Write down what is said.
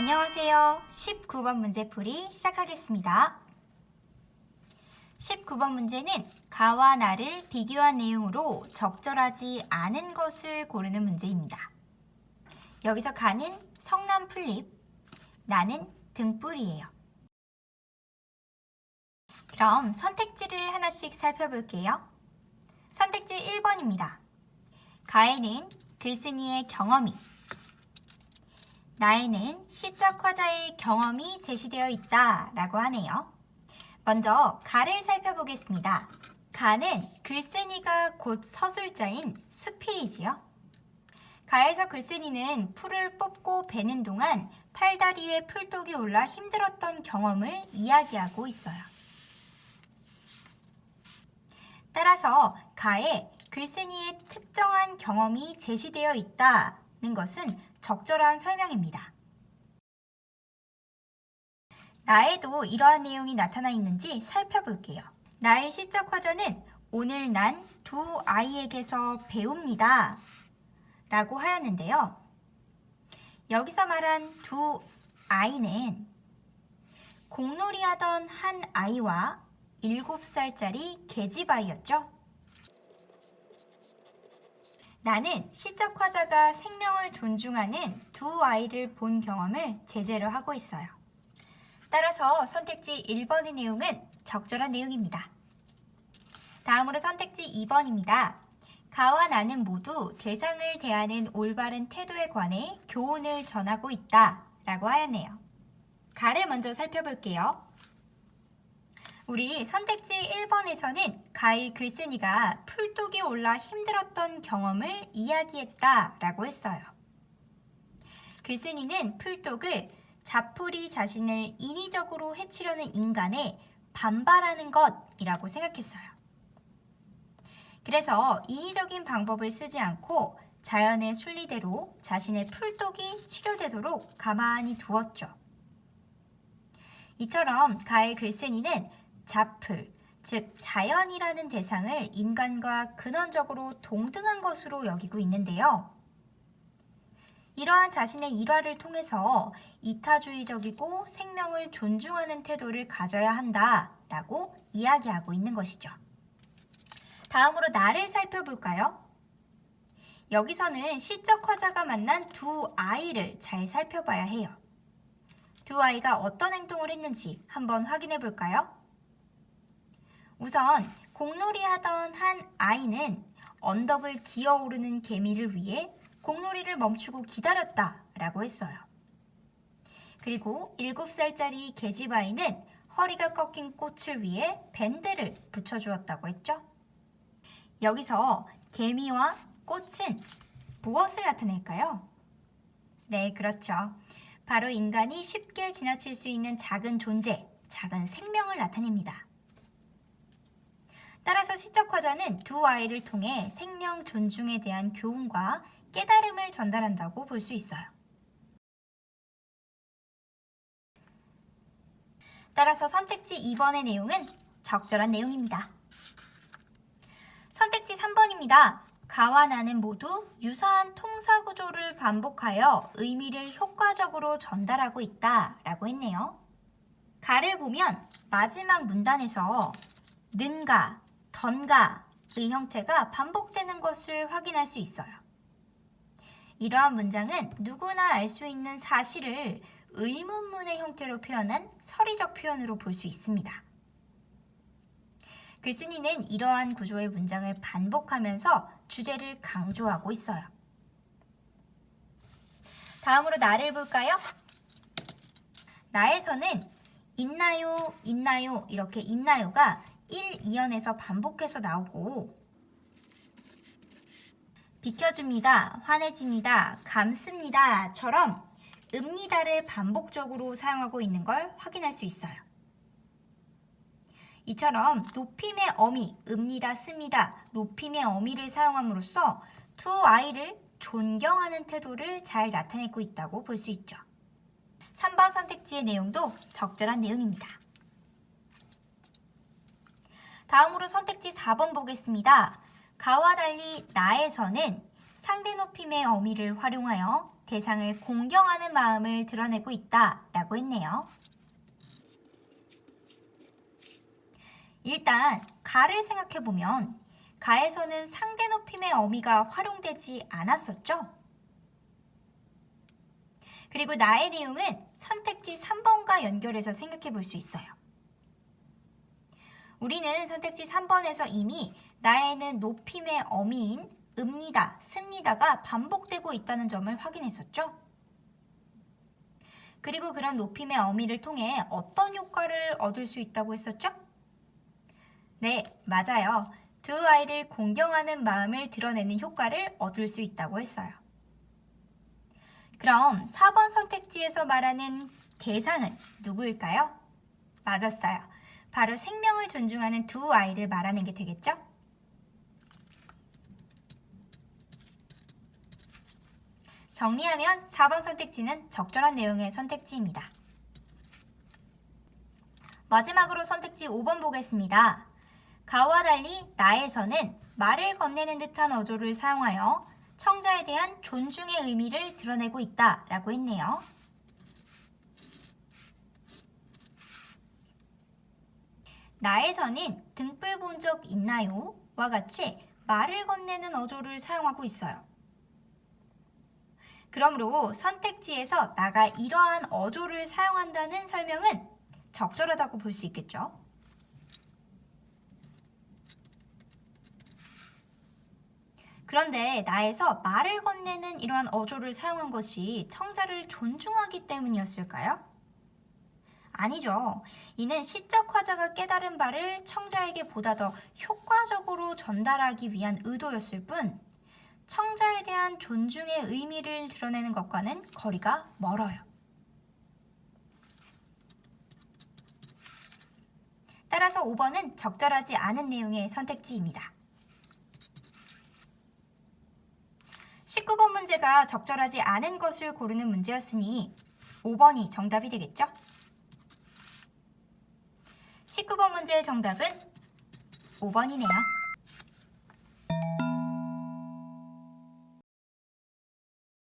안녕하세요. 19번 문제 풀이 시작하겠습니다. 19번 문제는 가와 나를 비교한 내용으로 적절하지 않은 것을 고르는 문제입니다. 여기서 가는 성남 풀립, 나는 등불이에요. 그럼 선택지를 하나씩 살펴볼게요. 선택지 1번입니다. 가에는 글쓴이의 경험이, 나에는 시적 화자의 경험이 제시되어 있다 라고 하네요. 먼저 가를 살펴보겠습니다. 가는 글쓴이가 곧 서술자인 수필이지요. 가에서 글쓴이는 풀을 뽑고 베는 동안 팔다리에 풀독이 올라 힘들었던 경험을 이야기하고 있어요. 따라서 가에 글쓴이의 특정한 경험이 제시되어 있다 는 것은 적절한 설명입니다. 나에도 이러한 내용이 나타나 있는지 살펴볼게요. 나의 시적 화자는 오늘 난 두 아이에게서 배웁니다. 라고 하였는데요. 여기서 말한 두 아이는 공놀이 하던 한 아이와 7살짜리 계집아이였죠. 나는 시적 화자가 생명을 존중하는 두 아이를 본 경험을 제재로 하고 있어요. 따라서 선택지 1번의 내용은 적절한 내용입니다. 다음으로 선택지 2번입니다. 가와 나는 모두 대상을 대하는 올바른 태도에 관해 교훈을 전하고 있다 라고 하였네요. 가를 먼저 살펴볼게요. 우리 선택지 1번에서는 가의 글쓴이가 풀독이 올라 힘들었던 경험을 이야기했다 라고 했어요. 글쓴이는 풀독을 자풀이 자신을 인위적으로 해치려는 인간에 반발하는 것이라고 생각했어요. 그래서 인위적인 방법을 쓰지 않고 자연의 순리대로 자신의 풀독이 치료되도록 가만히 두었죠. 이처럼 가의 글쓴이는 자풀, 즉 자연이라는 대상을 인간과 근원적으로 동등한 것으로 여기고 있는데요. 이러한 자신의 일화를 통해서 이타주의적이고 생명을 존중하는 태도를 가져야 한다라고 이야기하고 있는 것이죠. 다음으로 나를 살펴볼까요? 여기서는 시적 화자가 만난 두 아이를 잘 살펴봐야 해요. 두 아이가 어떤 행동을 했는지 한번 확인해 볼까요? 우선 공놀이 하던 한 아이는 언덕을 기어오르는 개미를 위해 공놀이를 멈추고 기다렸다 라고 했어요. 그리고 7살짜리 계집아이는 허리가 꺾인 꽃을 위해 밴드를 붙여주었다고 했죠. 여기서 개미와 꽃은 무엇을 나타낼까요? 네, 그렇죠. 바로 인간이 쉽게 지나칠 수 있는 작은 존재, 작은 생명을 나타냅니다. 따라서 시적 화자는 두 아이를 통해 생명 존중에 대한 교훈과 깨달음을 전달한다고 볼 수 있어요. 따라서 선택지 2번의 내용은 적절한 내용입니다. 선택지 3번입니다. 가와 나는 모두 유사한 통사 구조를 반복하여 의미를 효과적으로 전달하고 있다 라고 했네요. 가를 보면 마지막 문단에서 는가, 던가의 형태가 반복되는 것을 확인할 수 있어요. 이러한 문장은 누구나 알 수 있는 사실을 의문문의 형태로 표현한 서리적 표현으로 볼 수 있습니다. 글쓴이는 이러한 구조의 문장을 반복하면서 주제를 강조하고 있어요. 다음으로 나를 볼까요? 나에서는 있나요, 있나요 이렇게 있나요가 1, 2연에서 반복해서 나오고 비켜줍니다, 화내집니다, 감습니다처럼 읍니다를 반복적으로 사용하고 있는 걸 확인할 수 있어요. 이처럼 높임의 어미, 읍니다, 씁니다, 높임의 어미를 사용함으로써 두 아이를 존경하는 태도를 잘 나타내고 있다고 볼 수 있죠. 3번 선택지의 내용도 적절한 내용입니다. 다음으로 선택지 4번 보겠습니다. 가와 달리 나에서는 상대 높임의 어미를 활용하여 대상을 공경하는 마음을 드러내고 있다 라고 했네요. 일단 가를 생각해 보면 가에서는 상대 높임의 어미가 활용되지 않았었죠. 그리고 나의 내용은 선택지 3번과 연결해서 생각해 볼 수 있어요. 우리는 선택지 3번에서 이미 나에는 높임의 어미인 읍니다, 습니다가 반복되고 있다는 점을 확인했었죠. 그리고 그런 높임의 어미를 통해 어떤 효과를 얻을 수 있다고 했었죠? 네, 맞아요. 두 아이를 공경하는 마음을 드러내는 효과를 얻을 수 있다고 했어요. 그럼 4번 선택지에서 말하는 대상은 누구일까요? 맞았어요. 바로 생명을 존중하는 두 아이를 말하는 게 되겠죠? 정리하면 4번 선택지는 적절한 내용의 선택지입니다. 마지막으로 선택지 5번 보겠습니다. 가와 달리 나에서는 말을 건네는 듯한 어조를 사용하여 청자에 대한 존중의 의미를 드러내고 있다 라고 했네요. 나에서는 등불 본 적 있나요? 와 같이 말을 건네는 어조를 사용하고 있어요. 그러므로 선택지에서 나가 이러한 어조를 사용한다는 설명은 적절하다고 볼 수 있겠죠. 그런데 나에서 말을 건네는 이러한 어조를 사용한 것이 청자를 존중하기 때문이었을까요? 아니죠. 이는 시적 화자가 깨달은 바를 청자에게 보다 더 효과적으로 전달하기 위한 의도였을 뿐, 청자에 대한 존중의 의미를 드러내는 것과는 거리가 멀어요. 따라서 5번은 적절하지 않은 내용의 선택지입니다. 19번 문제가 적절하지 않은 것을 고르는 문제였으니 5번이 정답이 되겠죠? 19번 문제의 정답은 5번이네요.